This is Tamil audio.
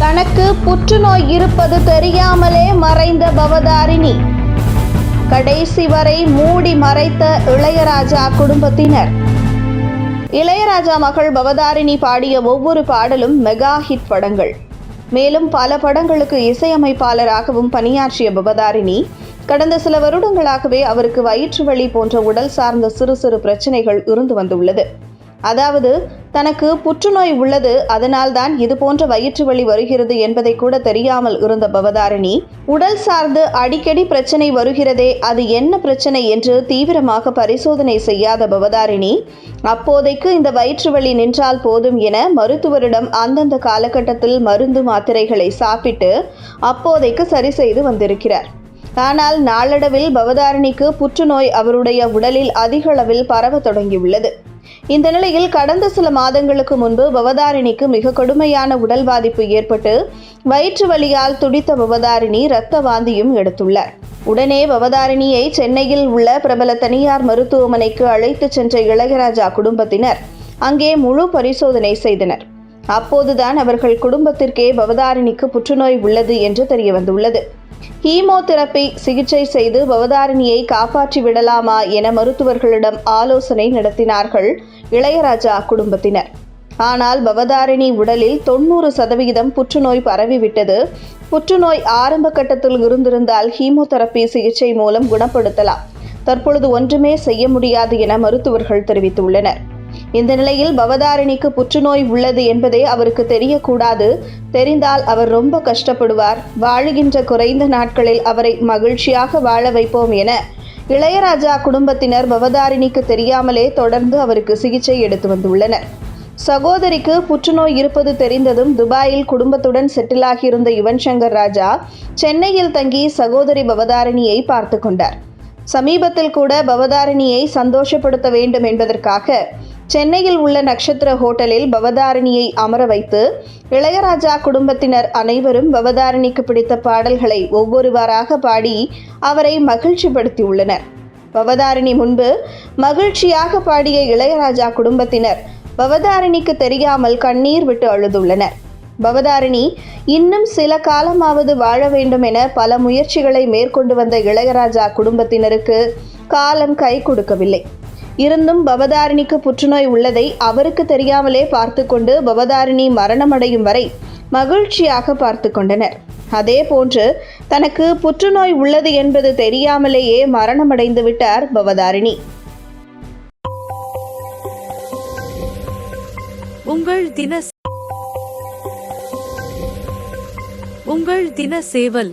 தனக்கு புற்றுநோய் இருப்பது தெரியாமலே மறைந்த பவதாரிணி. கடைசி வரை மூடி மறைத்த இளையராஜா குடும்பத்தினர். இளையராஜா மகள் பவதாரிணி பாடிய ஒவ்வொரு பாடலும் மெகா ஹிட் படங்கள். மேலும் பல படங்களுக்கு இசையமைப்பாளராகவும் பணியாற்றிய பவதாரிணி கடந்த சில வருடங்களாகவே அவருக்கு வயிற்று வலி போன்ற உடல் சார்ந்த சிறு சிறு பிரச்சனைகள் இருந்து வந்துள்ளது. அதாவது தனக்கு புற்றுநோய் உள்ளது அதனால்தான் இது போன்ற வயிற்று வலி வருகிறது என்பதை கூட தெரியாமல் இருந்த பவதாரிணி உடல் சார்ந்து அடிக்கடி பிரச்சனை வருகிறதே அது என்ன பிரச்சனை என்று தீவிரமாக பரிசோதனை செய்யாத பவதாரிணி அப்போதைக்கு இந்த வயிற்று வலி நின்றால் போதும் என மருத்துவரிடம் அந்தந்த காலகட்டத்தில் மருந்து மாத்திரைகளை சாப்பிட்டு அப்போதைக்கு சரி செய்து வந்திருக்கிறார். ஆனால் நாளடைவில் பவதாரணிக்கு புற்றுநோய் அவருடைய உடலில் அதிகளவில் பரவ தொடங்கியுள்ளது. இந்த நிலையில் கடந்த சில மாதங்களுக்கு முன்பு பவதாரிணிக்கு மிக கடுமையான உடல் பாதிப்பு ஏற்பட்டு வயிற்று வலியால் துடித்த பவதாரிணி இரத்த வாந்தியும் எடுத்துள்ளார் உடனே பவதாரிணியை சென்னையில் உள்ள பிரபல தனியார் மருத்துவமனைக்கு அழைத்துச் சென்ற இளையராஜா குடும்பத்தினர் அங்கே முழு பரிசோதனை செய்தனர். அப்போதுதான் அவர்கள் குடும்பத்திற்கே பவதாரிணிக்கு புற்றுநோய் உள்ளது என்று தெரிய வந்துள்ளது சிகிச்சை செய்து பவதாரிணியை காப்பாற்றி விடலாமா என மருத்துவர்களிடம் ஆலோசனை நடத்தினார்கள் இளையராஜா குடும்பத்தினர். ஆனால் பவதாரிணி உடலில் தொண்ணூறு சதவிகிதம் புற்றுநோய் பரவிவிட்டது. புற்றுநோய் ஆரம்ப கட்டத்தில் இருந்திருந்தால் ஹீமோதெரப்பி சிகிச்சை மூலம் குணப்படுத்தலாம். தற்பொழுது ஒன்றுமே செய்ய முடியாது என மருத்துவர்கள் தெரிவித்துள்ளனர். இந்த நிலையில் பவதாரணிக்கு புற்றுநோய் உள்ளது என்பதே அவருக்கு தெரியக்கூடாது. தெரிந்தால் அவர் ரொம்ப கஷ்டப்படுவார். வாழுகின்ற குறைந்த நாட்களில் அவரை மகிழ்ச்சியாக வாழ வைப்போம் என இளையராஜா குடும்பத்தினர் பவதாரிணிக்கு தெரியாமலே தொடர்ந்து அவருக்கு சிகிச்சை எடுத்து வந்துள்ளனர். சகோதரிக்கு புற்றுநோய் இருப்பது தெரிந்ததும் துபாயில் குடும்பத்துடன் செட்டிலாகியிருந்த யுவன் சங்கர் ராஜா சென்னையில் தங்கி சகோதரி பவதாரணியை பார்த்து கொண்டார். சமீபத்தில் கூட பவதாரணியை சந்தோஷப்படுத்த வேண்டும் என்பதற்காக சென்னையில் உள்ள நட்சத்திர ஹோட்டலில் பவதாரணியை அமர வைத்து இளையராஜா குடும்பத்தினர் அனைவரும் பவதாரணிக்கு பிடித்த பாடல்களை ஒவ்வொருவராக பாடி அவரை மகிழ்ச்சிப்படுத்தியுள்ளனர். பவதாரிணி முன்பு மகிழ்ச்சியாக பாடிய இளையராஜா குடும்பத்தினர் பவதாரிணிக்கு தெரியாமல் கண்ணீர் விட்டு அழுதுள்ளனர். பவதாரிணி இன்னும் சில காலமாவது வாழ வேண்டும் என பல முயற்சிகளை மேற்கொண்டு வந்த இளையராஜா குடும்பத்தினருக்கு காலம் கை கொடுக்கவில்லை. இருந்தும் பவதாரிணிக்கு புற்றுநோய் உள்ளதை அவருக்கு தெரியாமலே பார்த்து கொண்டு பவதாரிணி மரணமடையும் வரை மகிழ்ச்சியாக பார்த்து கொண்டனர். அதே போன்று தனக்கு புற்றுநோய் உள்ளது என்பது தெரியாமலேயே மரணமடைந்து விட்டார் பவதாரிணி. உங்கள் தின உங்கள் தின சேவல்